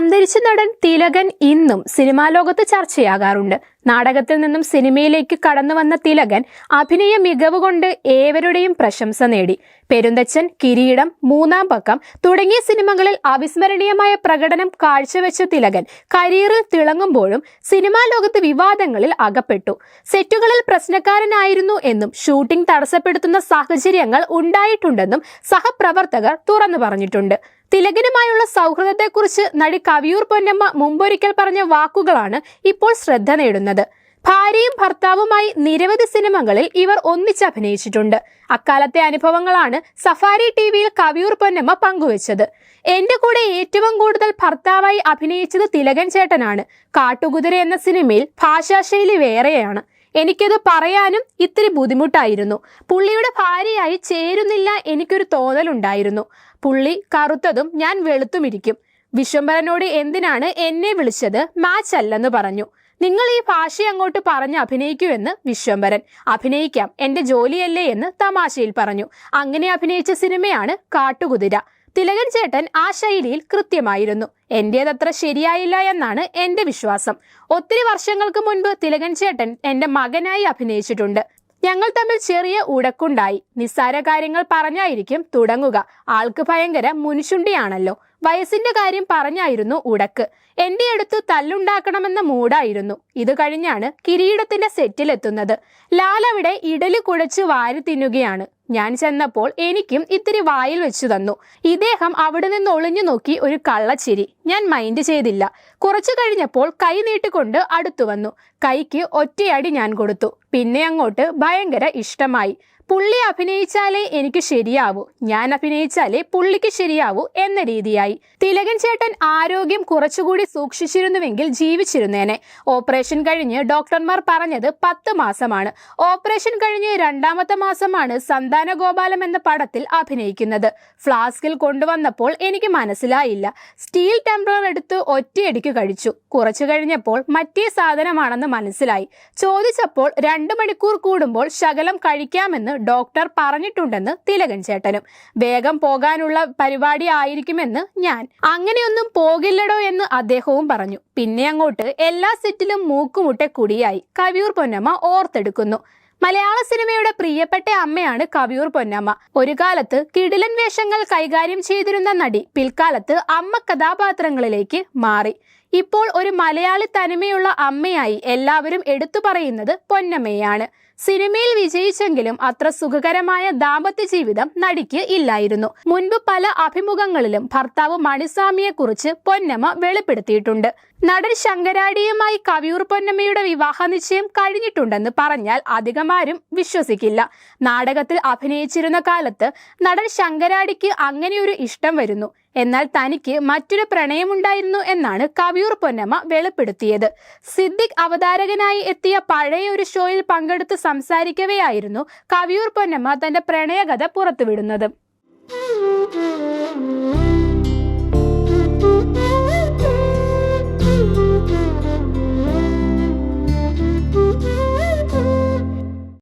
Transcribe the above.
അന്തരിച്ച നടൻ തിലകൻ ഇന്നും സിനിമാ ലോകത്ത് ചർച്ചയാകാറുണ്ട്. നാടകത്തിൽ നിന്നും സിനിമയിലേക്ക് കടന്നു വന്ന തിലകൻ അഭിനയ മികവ് കൊണ്ട് ഏവരുടെയും പ്രശംസ നേടി. പെരുന്തച്ചൻ കിരീടം മൂന്നാം പക്കം തുടങ്ങിയ സിനിമകളിൽ അവിസ്മരണീയമായ പ്രകടനം കാഴ്ചവെച്ച തിലകൻ കരിയറിൽ തിളങ്ങുമ്പോഴും സിനിമാ ലോകത്ത് വിവാദങ്ങളിൽ അകപ്പെട്ടു. സെറ്റുകളിൽ പ്രശ്നക്കാരനായിരുന്നു എന്നും ഷൂട്ടിംഗ് തടസ്സപ്പെടുത്തുന്ന സാഹചര്യങ്ങൾ ഉണ്ടായിട്ടുണ്ടെന്നും സഹപ്രവർത്തകർ തുറന്നു പറഞ്ഞിട്ടുണ്ട്. തിലകനുമായുള്ള സൗഹൃദത്തെക്കുറിച്ച് നടി കവിയൂർ പൊന്നമ്മ മുമ്പൊരിക്കൽ പറഞ്ഞ വാക്കുകളാണ് ഇപ്പോൾ ശ്രദ്ധ നേടുന്നത്. ഭാര്യയും ഭർത്താവുമായി നിരവധി സിനിമകളിൽ ഇവർ ഒന്നിച്ച് അഭിനയിച്ചിട്ടുണ്ട്. അക്കാലത്തെ അനുഭവങ്ങളാണ് സഫാരി ടി വിയിൽ കവിയൂർ പൊന്നമ്മ പങ്കുവച്ചത്. എന്റെ കൂടെ ഏറ്റവും കൂടുതൽ ഭർത്താവായി അഭിനയിച്ചത് തിലകൻ ചേട്ടനാണ്. കാട്ടുകുതിര എന്ന സിനിമയിൽ ഭാഷാശൈലി വേറെയാണ്. എനിക്കത് പറയാനും ഇത്തിരി ബുദ്ധിമുട്ടായിരുന്നു. പുള്ളിയുടെ ഭാര്യയായി ചേരുന്നില്ല എനിക്കൊരു തോന്നലുണ്ടായിരുന്നു. പുള്ളി കറുത്തതും ഞാൻ വെളുത്തുമിരിക്കും. വിശ്വംബരനോട് എന്തിനാണ് എന്നെ വിളിച്ചത്? മാച്ച് അല്ലെന്ന് പറഞ്ഞു. നിങ്ങൾ ഈ ഭാഷ അങ്ങോട്ട് പറഞ്ഞ് അഭിനയിക്കൂ എന്ന് വിശ്വംഭരൻ. അഭിനയിക്കാം എന്റെ ജോലിയല്ലേ എന്ന് തമാശയിൽ പറഞ്ഞു. അങ്ങനെ അഭിനയിച്ച സിനിമയാണ് കാട്ടുകുതിര. തിലകൻ ചേട്ടൻ ആ ശൈലിയിൽ കൃത്യമായിരുന്നു. എന്റേതത്ര ശരിയായില്ല എന്നാണ് എന്റെ വിശ്വാസം. ഒത്തിരി വർഷങ്ങൾക്ക് മുൻപ് തിലകൻ ചേട്ടൻ എന്റെ മകനായി അഭിനയിച്ചിട്ടുണ്ട്. ഞങ്ങൾ തമ്മിൽ ചെറിയ ഉടക്കുണ്ടായി. നിസ്സാര കാര്യങ്ങൾ പറഞ്ഞായിരിക്കും തുടങ്ങുക. ആൾക്ക് ഭയങ്കര മുനുഷുണ്ടിയാണല്ലോ വയസ്സിന്റെ കാര്യം പറഞ്ഞായിരുന്നു ഉടക്ക്. എന്റെ അടുത്ത് തല്ലുണ്ടാക്കണമെന്ന മൂടായിരുന്നു ഇത് കഴിഞ്ഞാണ് കിരീടത്തിന്റെ സെറ്റിലെത്തുന്നത്. ലാൽ അവിടെ ഇഡലി കുഴച്ച് വാരി തിന്നുകയാണ്. ഞാൻ ചെന്നപ്പോൾ എനിക്കും ഇത്തിരി വായിൽ വെച്ചു തന്നു. ഇദ്ദേഹം അവിടെ നിന്ന് ഒളിഞ്ഞു നോക്കി ഒരു കള്ളച്ചിരി. ഞാൻ മൈൻഡ് ചെയ്തില്ല. കുറച്ചു കഴിഞ്ഞപ്പോൾ കൈ നീട്ടിക്കൊണ്ട് അടുത്തു വന്നു. കൈക്ക് ഒറ്റയടി ഞാൻ കൊടുത്തു. പിന്നെ അങ്ങോട്ട് ഭയങ്കര ഇഷ്ടമായി. പുള്ളി അഭിനയിച്ചാലേ എനിക്ക് ശരിയാവൂ. ഞാൻ അഭിനയിച്ചാലേ പുള്ളിക്ക് ശരിയാവൂ എന്ന രീതിയായി. തിലകൻ ചേട്ടൻ ആരോഗ്യം കുറച്ചുകൂടി സൂക്ഷിച്ചിരുന്നുവെങ്കിൽ ജീവിച്ചിരുന്നേനെ. ഓപ്പറേഷൻ കഴിഞ്ഞ് ഡോക്ടർമാർ പറഞ്ഞത് പത്ത് മാസമാണ്. ഓപ്പറേഷൻ കഴിഞ്ഞ് രണ്ടാമത്തെ മാസമാണ് സന്താന ഗോപാലം എന്ന പടത്തിൽ അഭിനയിക്കുന്നത്. ഫ്ലാസ്കിൽ കൊണ്ടുവന്നപ്പോൾ എനിക്ക് മനസ്സിലായില്ല. സ്റ്റീൽ ടെമ്പറർ എടുത്ത് ഒറ്റയടിക്ക് കഴിച്ചു. കുറച്ചു കഴിഞ്ഞപ്പോൾ മറ്റേ സാധനമാണെന്ന് മനസ്സിലായി. ചോദിച്ചപ്പോൾ രണ്ടു മണിക്കൂർ കൂടുമ്പോൾ ശകലം കഴിക്കാമെന്ന് ഡോക്ടർ പറഞ്ഞിട്ടുണ്ടെന്ന് തിലകൻ ചേട്ടനും. വേഗം പോകാനുള്ള പരിപാടി ആയിരിക്കുമെന്ന് ഞാൻ. അങ്ങനെയൊന്നും പോകില്ലടോ എന്ന് അദ്ദേഹവും പറഞ്ഞു. പിന്നെ അങ്ങോട്ട് എല്ലാ സെറ്റിലും മൂക്കുമുട്ട കുടിയായി. കവിയൂർ പൊന്നമ്മ ഓർത്തെടുക്കുന്നു. മലയാള സിനിമയുടെ പ്രിയപ്പെട്ട അമ്മയാണ് കവിയൂർ പൊന്നമ്മ. ഒരു കാലത്ത് കിടിലൻ വേഷങ്ങൾ കൈകാര്യം ചെയ്തിരുന്ന നടി പിൽക്കാലത്ത് അമ്മ കഥാപാത്രങ്ങളിലേക്ക് മാറി. ഇപ്പോൾ ഒരു മലയാളി തനിമയുള്ള അമ്മയായി എല്ലാവരും എടുത്തു പറയുന്നത് പൊന്നമ്മയാണ് സിനിമയിൽ വിജയിച്ചെങ്കിലും അത്ര സുഖകരമായ ദാമ്പത്യ ജീവിതം നടിക്ക് ഇല്ലായിരുന്നു. മുൻപ് പല അഭിമുഖങ്ങളിലും ഭർത്താവ് മണിസ്വാമിയെ കുറിച്ച് പൊന്നമ്മ വെളിപ്പെടുത്തിയിട്ടുണ്ട്. നടൻ ശങ്കരാടിയുമായി കവിയൂർ പൊന്നമ്മയുടെ വിവാഹ നിശ്ചയം കഴിഞ്ഞിട്ടുണ്ടെന്ന് പറഞ്ഞാൽ അധികമാരും വിശ്വസിക്കില്ല. നാടകത്തിൽ അഭിനയിച്ചിരുന്ന കാലത്ത് നടൻ ശങ്കരാടിക്ക് അങ്ങനെയൊരു ഇഷ്ടം വരുന്നു. എന്നാൽ തനിക്ക് മറ്റൊരു പ്രണയമുണ്ടായിരുന്നു എന്നാണ് കവിയൂർ പൊന്നമ്മ വെളിപ്പെടുത്തിയത്. സിദ്ദിഖ് അവതാരകനായി എത്തിയ പഴയ ഒരു ഷോയിൽ പങ്കെടുത്ത് സംസാരിക്കവെയായിരുന്നു കവിയൂർ പൊന്നമ്മ തന്റെ പ്രണയകഥ പുറത്തുവിടുന്നത്.